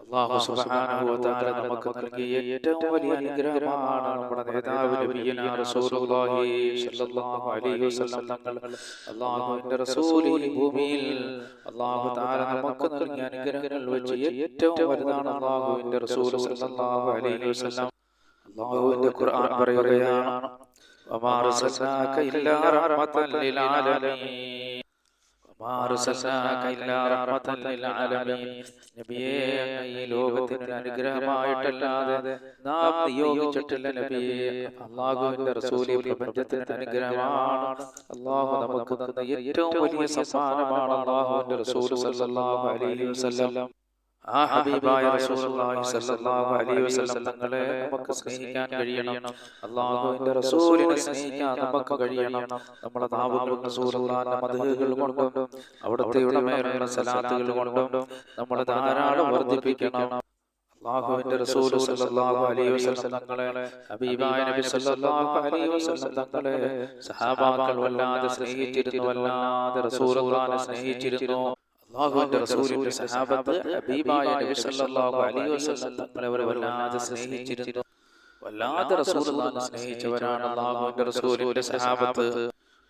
അള്ളാഹു സുബ്ഹാനഹു വ തആല നമുക്ക് നൽകിയ ഏറ്റവും വലിയ അനുഗ്രഹമാണ് നമ്മുടെ നേതാവ് നബിയുനാ റസൂലുള്ളാഹി സ്വല്ലല്ലാഹു അലൈഹി വസല്ലം തങ്ങൾ അള്ളാഹുവിന്റെ റസൂൽ ഈ ഭൂമിയിൽ അള്ളാഹു തആല നമുക്ക് നൽകിയ അനുഗ്രഹങ്ങൾ വെച്ച് ഏറ്റവും വലുതാണ് അള്ളാഹുവിന്റെ റസൂൽ സ്വല്ലല്ലാഹു അലൈഹി വസല്ലം. അള്ളാഹുവിന്റെ ഖുർആൻ പറയുകയാണ് വമാ അർസൽനാക ഇല്ലാ റഹ്മത്തൻ ലിൽ ആലമീൻ. ലോകത്തിന് അനുഗ്രഹമായിട്ടല്ലാതെ നാം നിയോഗിച്ചിട്ടില്ല നബിയെ. അള്ളാഹുവിന്റെ റസൂലി പ്രപഞ്ചത്തിന് ഒരു അനുഗ്രഹമാണ്. അള്ളാഹു നമുക്ക് തന്ന ഏറ്റവും വലിയ സമ്മാനമാണ് അള്ളാഹുവിന്റെ റസൂൽ സല്ലല്ലാഹു അലൈഹി വസല്ലം. ആ ഹബീബായ റസൂലുള്ളാഹി സ്വല്ലല്ലാഹു അലൈഹി വസല്ലം തങ്ങളെ നമുക്ക് സ്നേഹിക്കാൻ കഴിയണം. അല്ലാഹുവിന്റെ റസൂലിനെ സ്നേഹിക്കാൻ നമുക്ക് കഴിയണം. നമ്മുടെ നാവുകൾ റസൂലുള്ളാഹിന്റെ മദഹുകൾ കൊണ്ടും അവിടുത്തെ ഉടമയുള്ള സലാത്തുകൾ കൊണ്ടും നമ്മൾ ധാരാളം വർദ്ധിപ്പിക്കണം. അള്ളാഹുവിന്റെ റസൂൽ സല്ലല്ലാഹു അലൈഹി വസല്ലം തങ്ങളെ ഹബീബായ നബി സല്ലല്ലാഹു അലൈഹി വസല്ലം തങ്ങളെ സഹാബാക്കൾ വല്ലാതെ സ്നേഹിച്ചിരുന്നു വല്ലാതെ റസൂലുള്ളാഹിനെ സ്നേഹിച്ചിരുന്നു. അള്ളാഹുവിന്റെ റസൂലിന്റെ സഹാബത്ത് ഹബീബായ നബി സല്ലല്ലാഹു അലൈഹി വസല്ലം തങ്ങളെ അവർ വല്ലാതെ സ്നേഹിച്ചിരുന്നു. വല്ലാതെ റസൂലുള്ളാഹിനെ സ്നേഹിച്ചവരാണ് അള്ളാഹുവിന്റെ റസൂലിന്റെ സഹാബത്ത്.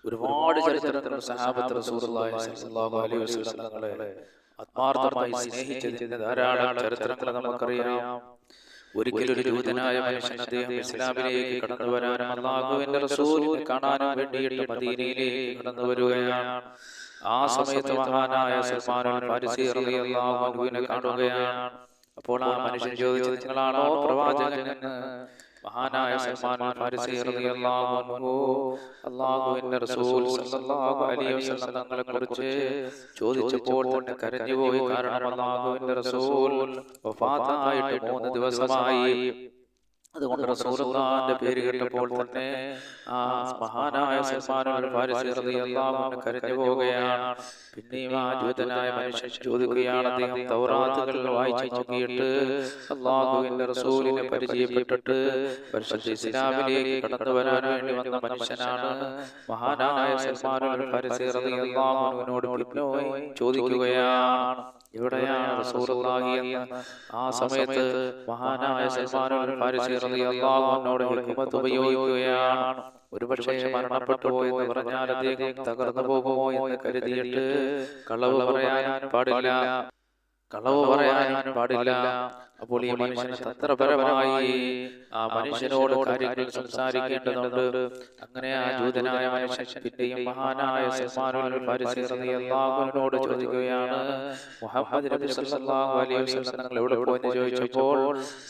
ഒരുപാട് ചരിത്രത്തിലുള്ള സഹാബത്ത് റസൂലുള്ളാഹി സല്ലല്ലാഹു അലൈഹി വസല്ലം തങ്ങളെ ആത്മാർത്ഥമായി സ്നേഹിച്ചതിന്റെ ധാരാളം ചരിത്രങ്ങൾ നമുക്കറിയാം. ഒരിക്കലും ഒരു ജൂതനായ മനുഷ്യൻ അദ്ദേഹം ഇസ്ലാമിലേക്ക് കടന്നു വരാനും അള്ളാഹുവിന്റെ റസൂലിനെ കാണാനും വേണ്ടിയിട്ട് മദീനയിലേക്ക് കടന്നു വരികയാണ്. ആ സമയത്ത് മഹാനായ സൽമാനുൽ ഫാരിസി റളിയല്ലാഹു അൻഹുവിനെ കാണുകയാണ്. അപ്പോൾ ആ മനുഷ്യൻ ചോദിച്ചു നിങ്ങളാണോ പ്രവാചകൻ എന്ന്? മഹാനായ സൽമാനുൽ ഫാരിസി റളിയല്ലാഹു അൻഹു അല്ലാഹുവിന്റെ റസൂൽ സല്ലല്ലാഹു അലൈഹി വസല്ലം തങ്ങളെ കുറിച്ച് ചോദിച്ചപ്പോൾ തന്നെ കരഞ്ഞുപോയി. കാരണം അല്ലാഹുവിന്റെ റസൂൽ വഫാത്തായിട്ട് മൂന്ന് ദിവസമായി. അതുകൊണ്ട് റസൂലുള്ളാഹിന്റെ പേര് കേട്ടപ്പോൾ തന്നെ ആ മഹാനായ സൽമാനുൽ ഫാരിസി റളിയല്ലാഹു അൻഹു കരഞ്ഞു പോവുകയാണ്. പിന്നെയും ആ ജൂതനായ മനുഷ്യൻ ചോദിക്കുകയാണ് അദ്ദേഹം തൗറാത്തുകൾ വായിച്ചു നോക്കിയിട്ട് അള്ളാഹുവിന്റെ റസൂലിനെ പരിചയപ്പെട്ടിട്ട് പരിശുദ്ധ ഇസ്ലാമിലേക്ക് കടന്നു വരാൻ വേണ്ടി വന്ന മനുഷ്യനാണ് മഹാനായ സൽമാനുൽ ഫാരിസി റളിയല്ലാഹു അൻഹുവിനോട് ചോദിക്കുകയാണ്. എന്ന് ആ സമയത്ത് മഹാനായ ഹിക്മത്ത് ഉപയോഗിക്കുകയാണ്. ഒരുപക്ഷേ മരണപ്പെട്ടു പോയെന്ന് പറഞ്ഞാൽ അദ്ദേഹം തകർന്നു പോകുമോ എന്ന് കരുതിയിട്ട് കളവ് പറയാൻ പാടില്ല. കളവ് പറയാൻ പാടില്ല. അപ്പോൾ ഈ മനുഷ്യന് തന്ത്രപരമായി ആ മനുഷ്യനോട് കാര്യങ്ങൾ സംസാരിക്കേണ്ടതുണ്ട്. അങ്ങനെ ആ ജൂതനായ മനുഷ്യൻ പിന്നെയും മഹാനായ റളിയല്ലാഹുവിനോട് ചോദിക്കുകയാണ്. മുഹമ്മദ് നബി സല്ലല്ലാഹു അലൈഹി വസല്ലം നിങ്ങൾ എവിടെ പോയെന്ന് ചോദിച്ചപ്പോൾ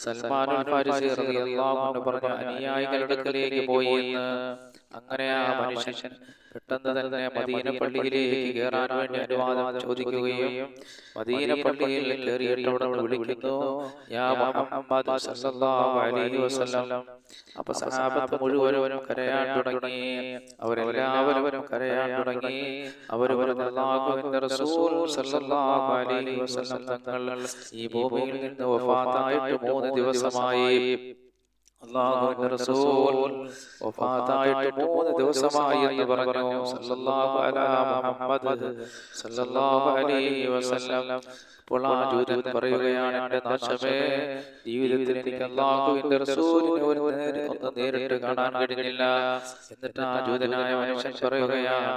സൽമാനുൽ ഫാരിസി റളിയല്ലാഹു അൻഹു പറഞ്ഞു അനുയായികളുടെ അടുക്കലേക്ക് പോയി എന്ന്. അങ്ങനെ ആ മനുഷ്യൻ പെട്ടെന്ന് തന്നെ മദീന പള്ളിയിലേക്ക് കയറാൻ വേണ്ടി അനുവാദം ചോദിക്കുകയും മദീന പള്ളിയിൽ കയറിയിട്ട് അവിടെ നിന്ന് വിളിക്കുന്നു യാ മുഹമ്മദ് സല്ലല്ലാഹു അലൈഹി വസല്ലം. അപ്പൊ സഹാബത്ത് മുഴുവനും കരയാൻ തുടങ്ങി. അവരെല്ലാവരും കരയാൻ തുടങ്ങി. അവർ അല്ലാഹുവിന്റെ റസൂൽ സല്ലല്ലാഹു അലൈഹി വസല്ലം തങ്ങൾ ഈ ഭൂമിയിൽ നിന്ന് വഫാത്തായിട്ട് മൂന്ന് ദിവസമായി അള്ളാഹുവിന്റെ റസൂൽ വഫാത്തായിട്ട് മൂന്ന് ദിവസമായി എന്ന് പറഞ്ഞു. സല്ലല്ലാഹു അലാ മുഹമ്മദ് സല്ലല്ലാഹു അലൈഹി വസല്ലം അപ്പോൾ ആ ജൂതൻ പറയുകയാണ് എന്റെ നാശമേ ജീവിതത്തിൽ എനിക്ക് അള്ളാഹുവിന്റെ റസൂലിനെ ഒരു ഒന്ന് നേരിട്ട് കാണാൻ കഴിഞ്ഞില്ല. എന്നിട്ട് ആ ജൂതനായ മനുഷ്യൻ പറയുകയാണ്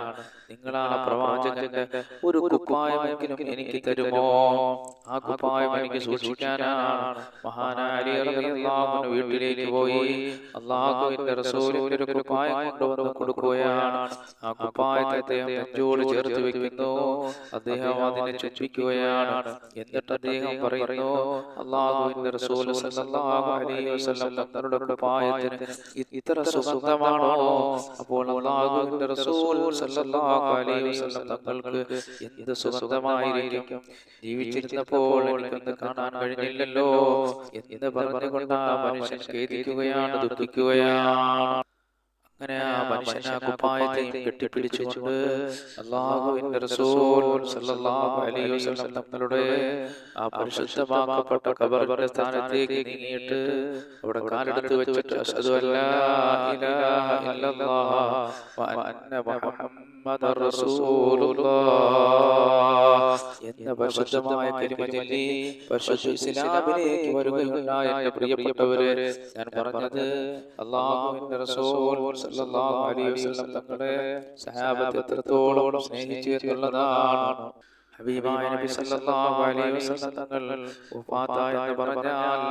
നിങ്ങൾ ആ പ്രവാചകന്റെ ഒരു കുപ്പായമെങ്കിലും എനിക്ക് തരുമോ? ആ കുപ്പായം എനിക്ക് സൂക്ഷിക്കാനാണ്. മഹാനായ അലി വീട്ടിലേക്ക് പോയി. അള്ളാഹുവിന്റെ റസൂലിന്റെ ഒരു കുപ്പായം കൊണ്ടുവന്ന് കൊടുക്കുകയാണ്. ആ കുപ്പായത്തെ അദ്ദേഹം നെഞ്ചോട് ചേർത്ത് വെക്കുന്നു. അദ്ദേഹം അതിനെ ചുറ്റിക്കുകയാണ്. എന്നിട്ട് അദ്ദേഹം പറയുന്നു അള്ളാഹുവിന്റെ റസൂൽ തങ്ങളുടെ കുപ്പായത്തിന് ഇത്ര സുഗന്ധമാണോ? അപ്പോൾ അള്ളാഹുവിന്റെ റസൂൽ തങ്ങൾക്ക് എന്ത് സുഗന്ധമായിരിക്കും? ജീവിച്ചിരുന്നപ്പോൾ എനിക്കൊന്ന് കാണാൻ കഴിഞ്ഞില്ലല്ലോ എന്ന് പറഞ്ഞുകൊണ്ട് ആ മനുഷ്യൻ ഖേദിക്കുകയാണ് ദുഃഖിക്കുകയാണ്. അങ്ങനെ ആ മനുഷ്യൻ ആ കുപ്പായത്തെയും കെട്ടിപ്പിടിച്ചുകൊണ്ട് അള്ളാഹുവിന്റെ റസൂൽ സല്ലല്ലാഹു അലൈഹി വസല്ലം തങ്ങളുടെ ആ പരിശുദ്ധമാക്കപ്പെട്ട ഖബറിന്റെ സ്ഥാനത്തേക്ക് നീങ്ങിയിട്ട് അവിടെ കാലെടുത്ത് വെച്ചിട്ട് അഷ്ഹദു അല്ലാ ഇലാഹ ഇല്ലല്ലാഹ് വ അന്ന മുഹമ്മദ മുഹമ്മദർ റസൂലുള്ളാഹ് എന്ന പരിശുദ്ധമായ കലിമ ചൊല്ലി പരിശുദ്ധ ഇസ്ലാമിലേക്ക് വരുകയുണ്ടായ. പ്രിയപ്പെട്ടവരെ ഞാൻ പറഞ്ഞത് അള്ളാഹുവിന്റെ റസൂൽ സല്ലല്ലാഹു അലൈഹി വസല്ലം തങ്ങളുടെ സഹാബത്ത് എത്രത്തോളം സ്നേഹിച്ചു എന്നുള്ളതാണ്. ഹബീബായ നബി സല്ലല്ലാഹു അലൈഹി വസല്ലം തങ്ങൾ വഫാത്തായി എന്ന് പറഞ്ഞാൽ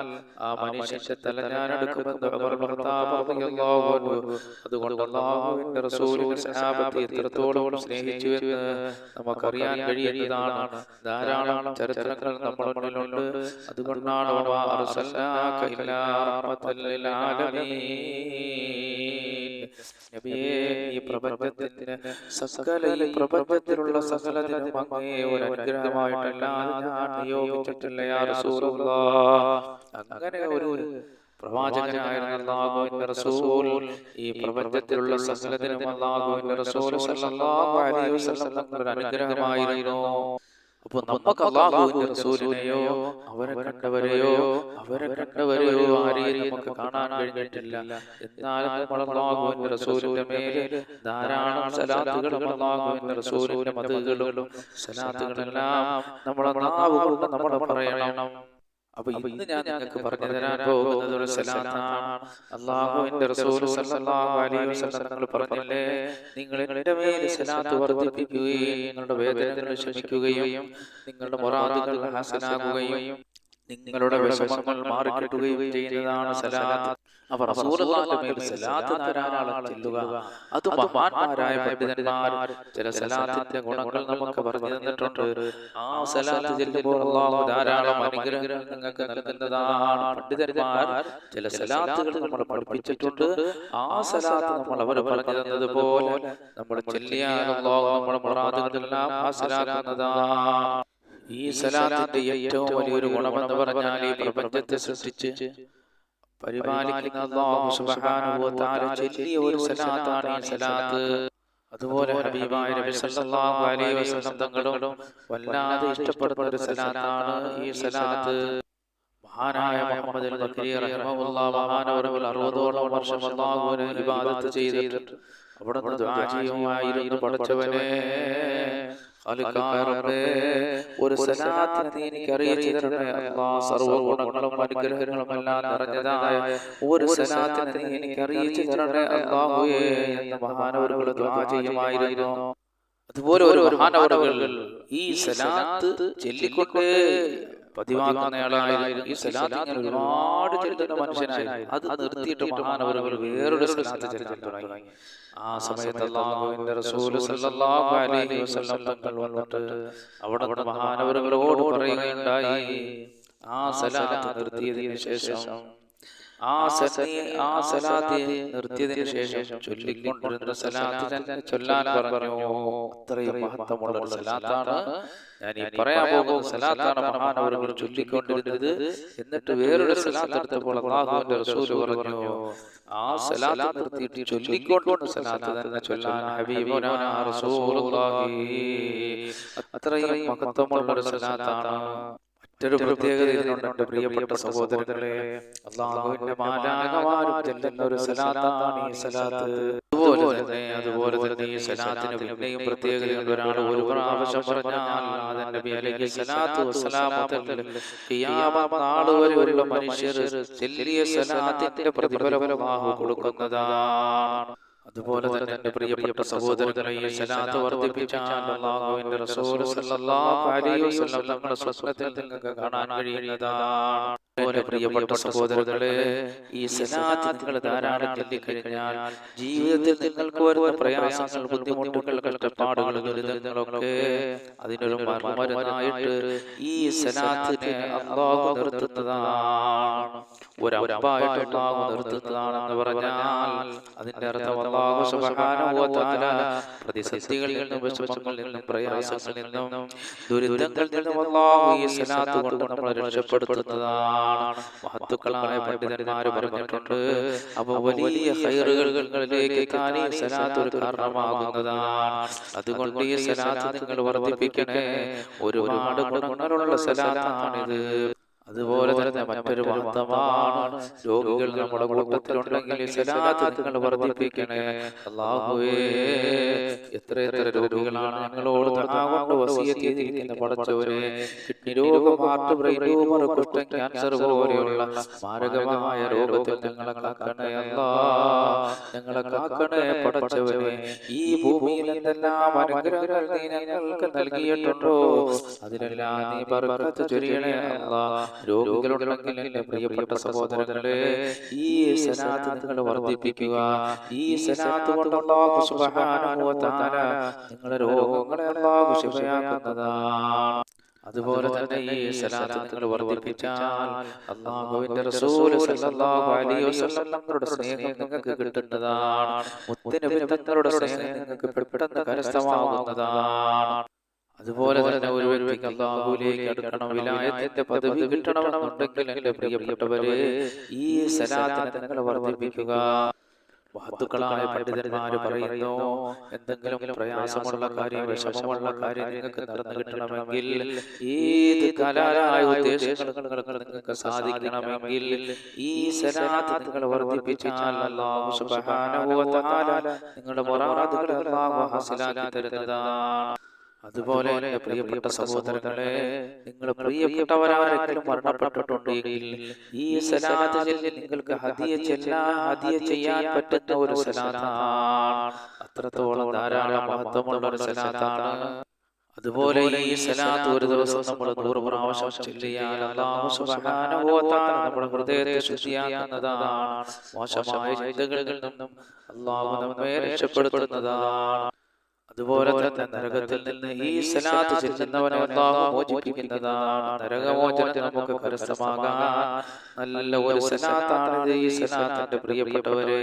ആ മനുഷ്യന്റെ തല ഞാൻ എടുക്കുമെന്ന് ഉമർ ഖത്താബ് റളിയല്ലാഹു അൻഹു അതുകൊണ്ട് അല്ലാഹുവിന്റെ റസൂലിന്റെ സഹാബത്തെ എത്രത്തോളം സ്നേഹിച്ചു എന്ന് നമുക്കറിയാൻ കഴിയുന്നതാണ്. ധാരാളം ചരിത്രങ്ങൾ നമ്മുടെ മുന്നിലുണ്ട്. അതുകൊണ്ടാണ് വമാ അർസൽനാക ഇല്ലാ റഹ്മത്തൽ ലിൽ ആലമീൻ നബിയേ ഈ പ്രപഞ്ചത്തിന് സകല ഈ പ്രപഞ്ചത്തിലുള്ള സകലതിനും അങ്ങേ ഒരു അനുഗ്രഹമായിട്ടല്ലാതെ ഞാൻ നിയോഗിച്ചിട്ടില്ല യാ റസൂലുള്ളാഹ് അങ്ങനെ ഒരു പ്രവാചകനായിരുന്ന റസൂൽ ഈ പ്രപഞ്ചത്തിലുള്ള സകലതിനും അല്ലാഹുവിന്റെ റസൂൽ സല്ലല്ലാഹു അലൈഹി വസല്ലം തങ്ങളുടെ അനുഗ്രഹമായിരുന്നു. അപ്പൊ നമുക്ക് അള്ളാഹുവിന്റെ റസൂലിനെയോ അവരെ കണ്ടവരെയോ അവരെ കണ്ടവരെയോ ആരെയും നമുക്ക് കാണാൻ കഴിഞ്ഞിട്ടില്ല. എന്നാലും നമ്മൾ അള്ളാഹുവിന്റെ റസൂലിന്റെ മേലെ ധാരാളം സലാത്തുകളും അള്ളാഹുവിന്റെ റസൂലിന്റെ മതകളും സലാത്തുകളെല്ലാം നമ്മളെ നാവ് കൊണ്ട് നമ്മൾ പറയണം. അപ്പൊ ഇന്ന് ഞാൻ നിങ്ങൾക്ക് പറഞ്ഞു തരാൻ പോകുന്നത് ഒരു സലാത്താണ്. അള്ളാഹുവിന്റെ റസൂൽ സല്ലല്ലാഹു അലൈഹി വസല്ലം തങ്ങൾ പറഞ്ഞില്ലേ? നിങ്ങൾ മേൽ സലാത്ത് വർദ്ധിപ്പിക്കുകയും നിങ്ങളുടെ വേദനകൾ ക്ഷമിക്കുകയും നിങ്ങളുടെ മുറാദുകൾ ഹാസനാകുകയും നിങ്ങളുടെ വിഷമങ്ങൾ മാറിക്കിട്ടുകയും ചെയ്യുന്നതാണ് സലാത്ത്. അവർ അത് മഹാന്മാരായ പണ്ഡിതന്മാർ ചില സലാത്തിന്റെ ഗുണങ്ങൾ നമുക്ക് പറഞ്ഞു തന്നിട്ടുണ്ട്. ആ സലാത്ത് ചെല്ലുമ്പോൾ അള്ളാഹു ധാരാളം അനുഗ്രഹങ്ങൾ നിങ്ങൾക്ക് നൽകുന്നതാണ് പണ്ഡിതന്മാർ ചില സലാത്തുകൾ നമ്മൾ പഠിപ്പിച്ചിട്ടുണ്ട്. ആ സലാത്ത് നമ്മൾ അവർ പറഞ്ഞു തന്നതുപോലെ നമ്മൾ ചെല്ലിയാൽ അള്ളാഹു നമ്മുടെ മുറാദുകളെല്ലാം ഹാസലാക്കുന്നതാണ് ഈ സലാത്തിന്റെ ഏറ്റവും വലിയൊരു ഗുണമെന്ന് പറഞ്ഞാൽ ഈ പ്രപഞ്ചത്തെ സൃഷ്ടിച്ച് പരിപാലിക്കുന്ന അല്ലാഹു സുബ്ഹാനഹു വ തആല ചൊല്ലിയ ഒരു സലാത്താണ് ഈ സലാത്ത്. അതുപോലെ ഹബീബായ നബി സല്ലല്ലാഹു അലൈഹി വസല്ലം തങ്ങളും വല്ലാതെ ഇഷ്ടപ്പെടുന്ന ഒരു സലാത്താണ് ഈ സലാത്ത്. മഹാനായ മുഹമ്മദ് അൽ ബക്കരി റഹിമഹുല്ലാഹ് മഹാനവരവൽ അറുപതോളം വർഷം അല്ലാഹുവിനെ ഇബാദത്ത് ചെയ്തിട്ട് അവിടെ ദുആ ചെയ്യുമായിരുന്നു പഠിച്ചവനെ. ഒരു സലാത്തിന് എനിക്ക് ഗുണങ്ങളും അനുഗ്രഹങ്ങളും എല്ലാം നിറഞ്ഞതായ ഒരു സലാത്തിന് നീ എനിക്ക് അറിയിച്ചു തരണേ അല്ലാഹുവേ എന്ന് മഹാനവറുകൾ ദുആ ചെയ്യുമായിരുന്നു. അതുപോലെ ഒരു മഹാനവറുകൾ ഈ സലാത്ത് ചൊല്ലിക്കൊണ്ട് പതിവാക്കുന്നയാളായിരുന്നു ഈ സലാത്ത് ഇങ്ങനെ ഒരുപാട് അത് നിർത്തിയിട്ട് മഹാനവരവർ വേറൊരു സലാത്ത് ചെല്ലാൻ തുടങ്ങി. ആ സമയത്ത് റസൂൽ സല്ലല്ലാഹു അലൈഹി വസല്ലം തങ്ങൾ വന്നിട്ട് അവിടെ മഹാനവരവരോട് പറയുകയുണ്ടായി. ആ സലാത്ത് നിർത്തിയതിനു ശേഷം ആ ആ സലാത്ത് നിർത്തിയതിനു ശേഷം ചൊല്ലിക്കൊണ്ടിരുന്ന സലാത്ത് തന്നെ ചൊല്ലാൻ പറഞ്ഞു. അത്രയും മഹത്വമുള്ള ഒരു സലാത്താണ്. ഞാൻ ഈ പറയാൻ പോകുന്ന സലാത്താണ് മഹാനവറുകൾ ചൊല്ലിക്കൊണ്ടിരുന്നത്. എന്നിട്ട് വേറൊരു സലാത്ത് എടുത്തപ്പോൾ അള്ളാഹുവിന്റെ റസൂൽ പറഞ്ഞു. ആ സലാത്ത് നിർത്തിയിട്ട് ചൊല്ലിക്കൊണ്ടുകൊണ്ട് സലാത്ത് തന്നെ ചൊല്ലാൻ ഹബീബുനാ റസൂലുള്ളാഹി. അത്രയും മഹത്വമുള്ള ഒരു സലാത്താണ്. മറ്റൊരു പ്രത്യേകത ഇതിനുണ്ട് പ്രിയപ്പെട്ട സഹോദരങ്ങളെ. അള്ളാഹുവിന്റെ മാലാകമാരും ചെല്ലുന്ന ഒരു സലാത്താണ് ഈ സലാത്ത്. അതുപോലെ തന്നെ അതുപോലെ തന്നെ ഈ സലാത്തിന് പിന്നെയും പ്രത്യേകതയുണ്ട് ഒരാൾ ഒരു പ്രാവശ്യം പറഞ്ഞാൽ ആദം നബി അലൈഹി സലാത്തു വസ്സലാമത്തിൽ ഖിയാമത്ത് നാൾ ഉള്ള മനുഷ്യർ ചെല്ലിയ സലാത്തിന്റെ പ്രതിഫലം കൊടുക്കുന്നതാണ്. അതുപോലെ തന്നെ എന്റെ പ്രിയപ്പെട്ട സഹോദരങ്ങളെ ഈ സലാത്ത് വർദ്ധിപ്പിച്ചാൽ അല്ലാഹുവിന്റെ റസൂൽ സല്ലല്ലാഹു അലൈഹി വസല്ലം നമ്മുടെ സ്വപ്നത്തിൽ നിങ്ങൾക്ക് കാണാൻ കഴിയുന്നതാണ്. അതുപോലെ പ്രിയപ്പെട്ട സഹോദരങ്ങളെ ഈ സലാത്ത് നിങ്ങൾ ധാരാളം ചൊല്ലിക്കഴിഞ്ഞാൽ ജീവിതത്തിൽ നിങ്ങൾക്ക് വരുന്ന പ്രയാസങ്ങൾ ബുദ്ധിമുട്ടുകൾ കഷ്ടപ്പാടുകൾ ദുരിതങ്ങളൊക്കെ അതിനൊരു മറുമരുന്നായിട്ട് ഈ സലാത്തിനെ അള്ളാഹു നിർത്തുന്നതാണ്. ഒരു അമ്പായിട്ട് അള്ളാഹു നിർത്തുന്നതാണെന്ന് പറഞ്ഞാൽ അതിന്റെ അർത്ഥം അള്ളാഹു തആല പ്രതിസന്ധികളിൽ നിന്നും വിഷമങ്ങളിൽ നിന്നും പ്രയാസങ്ങളിൽ നിന്നും ദുരിതങ്ങളിൽ നിന്നും അള്ളാഹു ഈ സലാത്ത് കൊണ്ട് നമ്മളെ രക്ഷപ്പെടുത്തുന്നതാണ്. മഹത്തുക്കളായ പണ്ഡിതന്മാർ പറഞ്ഞിട്ടുണ്ട്. അപ്പൊ വലിയ ഹൈറുകളിലേക്ക് സലാത്ത് ഒരു കാരണമാകുന്നതാണ്. അതുകൊണ്ട് ഈ സലാത്ത് നിങ്ങൾ വർദ്ധിപ്പിക്കണേ. ഒരുപാട് ഗുണങ്ങളുള്ള സലാത്താണിത്. അതുപോലെ തന്നെ മറ്റൊരു മഹത്വമാണ് രോഗികൾ നമ്മുടെ കൂട്ടത്തിലുണ്ടെങ്കിൽ നിങ്ങൾ വർദ്ധിപ്പിക്കണേ. അള്ളാഹുവേ എത്ര എത്ര രോഗികളാണ് ഞങ്ങളോട് കൊണ്ട് വസിയത്ത് ചെയ്തിരിക്കുന്ന പടച്ചവരെ കിഡ്നി രോഗം ഹാർട്ട് ബ്രെയിൻ ട്യൂമർ കുഷ്ഠം ക്യാൻസർ പോലെയുള്ള മാരകമായ രോഗത്തിൽ ഞങ്ങളെ കാക്കണേ അല്ലാ ഞങ്ങളെ കാക്കണേ പടച്ചവരെ ഈ ഭൂമിയിൽ എന്തെല്ലാം അനുഗ്രഹങ്ങൾ നീ ഞങ്ങൾക്ക് നൽകിയിട്ടുണ്ടോ? അതിനെല്ലാം നീ പറഞ്ഞു ചൊരിയണേ. അല്ലാ. രോഗികളുണ്ടെങ്കിൽ പ്രിയപ്പെട്ട സഹോദരങ്ങളെ ഈ നിങ്ങൾ വർദ്ധിപ്പിക്കുക. ഈ സലാത്ത് കൊണ്ട് സുബ്ഹാനഹു വ തആല നിങ്ങളുടെ രോഗങ്ങളെ അല്ലാഹു ശിഫയാക്കുന്നതാണ് അതുപോലെ തന്നെ ഈ സലാത്ത് നിങ്ങൾ വർദ്ധിപ്പിച്ചാൽ അള്ളാഹുവിന്റെ റസൂൽ സല്ലല്ലാഹു അലൈഹി വസല്ലം തങ്ങളുടെ സ്നേഹം നിങ്ങൾക്ക് കിട്ടുന്നതാണ്. മുത്തനബി തങ്ങളുടെ സ്നേഹം നിങ്ങൾക്ക് പെട്ടെന്ന് കരസ്ഥമാകുന്നതാണ്. അതുപോലെ തന്നെ ഒരു വ്യക്തിക്ക് അള്ളാഹുലേക്ക് അടുക്കണം വിലായത്തിന്റെ പദവി കിട്ടണമെന്നുണ്ടെങ്കിൽ എന്റെ പ്രിയപ്പെട്ടവരെ ഈ സലാത്തിനെ നിങ്ങൾ വർദ്ധിപ്പിക്കുക. മഹത്തുക്കളായ പണ്ഡിതന്മാര് പറയുന്നു എന്തെങ്കിലും പ്രയാസമുള്ള കാര്യം വിഷമമുള്ള കാര്യം നിങ്ങൾക്ക് നടന്നു കിട്ടണമെങ്കിൽ ഏത് കലാലായ ഉദ്ദേശങ്ങൾ നിങ്ങൾക്ക് സാധിക്കണമെങ്കിൽ ഈ നിങ്ങൾ വർദ്ധിപ്പിച്ചാൽ നിങ്ങളുടെ മുറാദുകൾ അല്ലാഹു ഹാസിലാക്കി തരുന്നതാണ്. അതുപോലെ പ്രിയപ്പെട്ട സഹോദരങ്ങളെ നിങ്ങൾ പ്രിയപ്പെട്ടവരാരെങ്കിലും മരണപ്പെട്ടിട്ടുണ്ടെങ്കിൽ ഈ സലാത്ത് നിങ്ങൾക്ക് ചെല്ലാൻ ഹദിയ ചെയ്യാൻ പറ്റുന്ന ഒരു സലാത്താണ്. അത്രത്തോളം ധാരാളം മഹത്വമുള്ള ഒരു സലാത്താണ്. അതുപോലെ ഈ സലാത്ത് ഒരു ദിവസം നമ്മൾ നൂറ് പ്രാവശ്യം ചെല്ലിയാൽ നമ്മുടെ ഹൃദയത്തെ ശുദ്ധിയാക്കുന്നതാണ്. മോശമായ ചിന്തകളിൽ നിന്നും അല്ലാഹു നമ്മെ രക്ഷപ്പെടുത്തുന്നതാണ്. അതുപോലെ തന്നെ നരകത്തിൽ നിന്ന് ഈ സലാത്ത് ചെല്ലുന്നവനെ അല്ലാഹു മോചിപ്പിക്കുന്നതാണ്. നരകമോചനം നമുക്ക് കരസ്ഥമാകാൻ നല്ല ഒരു സലാത്താണ് ഈ സലാത്തിന്റെ പ്രിയപ്പെട്ടവരെ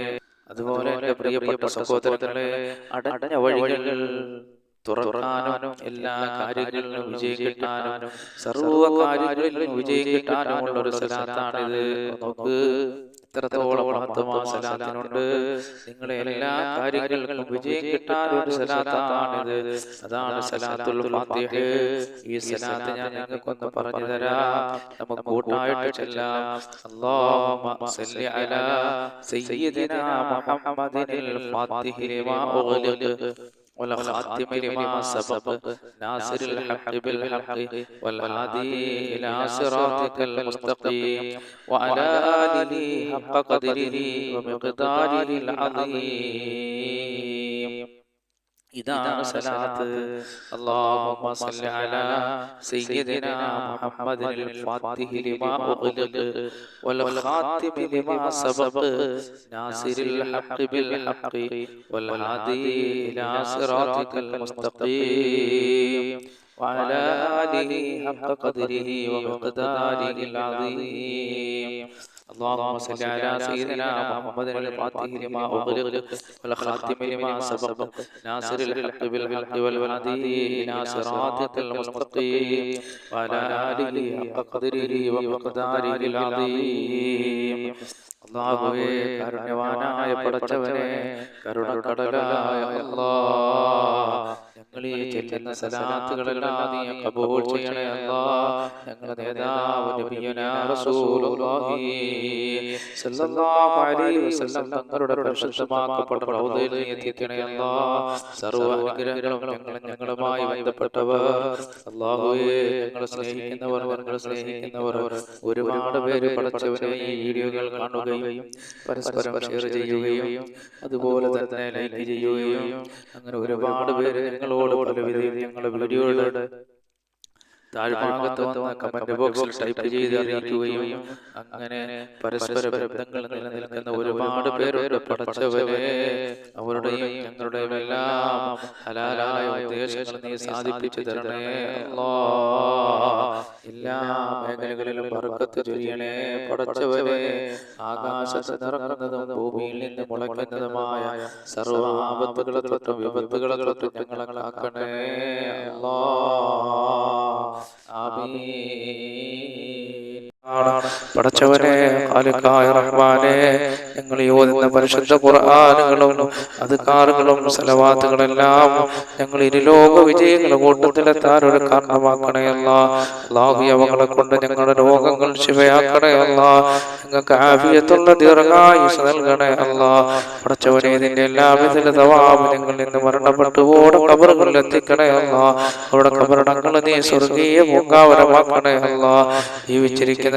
അതുപോലെ എന്റെ പ്രിയപ്പെട്ട സഹോദരങ്ങളെ അടഞ്ഞ വഴികൾ തുറക്കാനും എല്ലാ കാര്യങ്ങളിലും വിജയം കിട്ടാനും സർവ കാര്യങ്ങളിലും വിജയം കിട്ടാനുമുള്ള ഒരു സലാത്താണിത് നമുക്ക് സലാത്തിനുണ്ട് നിങ്ങളെ എല്ലാ കാര്യങ്ങൾക്കും വിജയം കിട്ടാൻ ഒരു സലാത്താണിത്. അതാണ് സലാത്തുൽ ഫാത്തിഹ്. ഈ സലാത്ത് ഞാൻ നിങ്ങൾക്കൊന്ന് പറഞ്ഞു തരാം. നമുക്ക് കൂട്ടായിട്ട് ചെല്ലാം. അല്ലാഹുമ്മ സല്ലി അലാ സയ്യിദിനാ മുഹമ്മദിനിൽ ഫാത്തിഹി ലിമാ ഉഗ്ലിഖ് والخاتم لما سبق ناصر الحق بالحق والهادي إلى صراطك المستقيم وعلى آله حق قدره ومقداره العظيم. ഇതാണ് സലാത്ത് اللهم صل على سيدنا محمد الفاتح لما أغلق والخاتم لما سبق ناصر الحق بالحق والهادي إلى صراطك المستقيم وعلى آله حق قدره ومقداره العظيم اللهم صل على سيدنا محمد الفاتح لما أغلق والخاتم لما سبق ناصر الحق بالحق والهادي إلى صراطك المستقيم وعلى آله حق قدره ومقداره العظيم അള്ളാഹുവേ കാരുണ്യവാനായ പടച്ചവനെ കരുണക്കടലായ അല്ലാ ഞങ്ങൾ ഈ ചെല്ലുന്ന സലാത്തുകളെല്ലാം കബൂൾ ചെയ്യണേ അല്ലാ. ഞങ്ങളുടെ നേതാവ് നബിയനാ റസൂലുള്ളാഹി സല്ലല്ലാഹു അലൈഹി വസല്ലം തങ്ങളുടെ പരിശുദ്ധമാക്കപ്പെട്ട റൗദയിൽ നീ എത്തിക്കണേ അല്ലാ. സർവ അനുഗ്രഹങ്ങളും ഞങ്ങൾ ഞങ്ങളുമായി ബന്ധപ്പെട്ടവർ. അല്ലാഹുവേ ഞങ്ങളെ സ്നേഹിക്കുന്നവർ ഞങ്ങളെ സ്നേഹിക്കുന്നവർ ഒരുപാട് പേര് പഠിച്ചവരെ ഈ വീഡിയോകൾ കാണുകയും പരസ്പരം ഷെയർ ചെയ്യുകയും അതുപോലെ തന്നെ ലൈക്ക് ചെയ്യുകയും അങ്ങനെ ഒരുപാട് പേര് ഞങ്ങളോട് പലവിധ ഞങ്ങളുടെ വീഡിയോയുടെ താഴ്ഭാഗത്ത് വന്ന കമന്റ് ബോക്സിൽ ടൈപ്പ് ചെയ്ത് അറിയിക്കുകയും അങ്ങനെ പരസ്പര ബന്ധങ്ങൾ നിലനിൽക്കുന്ന ഒരുപാട് പേരുടെ പഠിച്ചവരെ അവരുടെയും ഞങ്ങളുടെയും എല്ലാം ഹലാലായ ഉദ്ദേശങ്ങൾ നീ സാധിപ്പിച്ചു തരണേ എല്ലാ മേഖലകളിലും ബർക്കത്ത് ചൊരിയണേ പഠിച്ചവരെ ആകാശത്ത് നിറങ്ങുന്നതും ഭൂമിയിൽ നിന്ന് മുളയ്ക്കുന്നതുമായ സർവ ആപത്തുകളെ തൊട്ടും വിപത്തുകളെ തൊട്ടും ഞങ്ങളെ കാക്കണേ. അല്ലാ. Amin. പടച്ചവനെ ഖാലിഖായ റഹ്മാനെ ഞങ്ങൾ യോജിക്കുന്ന പരിശുദ്ധ ഖുർആാനുകളും അധികാറുകളും സലവാത്തുകളെല്ലാം ഞങ്ങൾ ഇരുലോക വിജയങ്ങളുടെ കൂട്ടത്തിലെത്താൻ ഒരു കാരണമാക്കണയല്ല അള്ളാഹു അവകളെ കൊണ്ട് ഞങ്ങളുടെ രോഗങ്ങൾ ശിവയാക്കണയല്ല ഞങ്ങൾക്ക് ആഫിയത്തുള്ള ദീർഘായുസ് നൽകണേ അല്ല. പടച്ചവനെ ഇതിന്റെ എല്ലാവിധ തവാബ് ഞങ്ങൾ ഇന്ന് മരണപ്പെട്ടു ഓടെ കബറുകളിൽ എത്തിക്കണേ അല്ല. അവിടെ കബറടങ്ങൾ നീ സ്വർഗീയ പൂങ്കാവരമാക്കണേ അല്ല. ജീവിച്ചിരിക്കുന്ന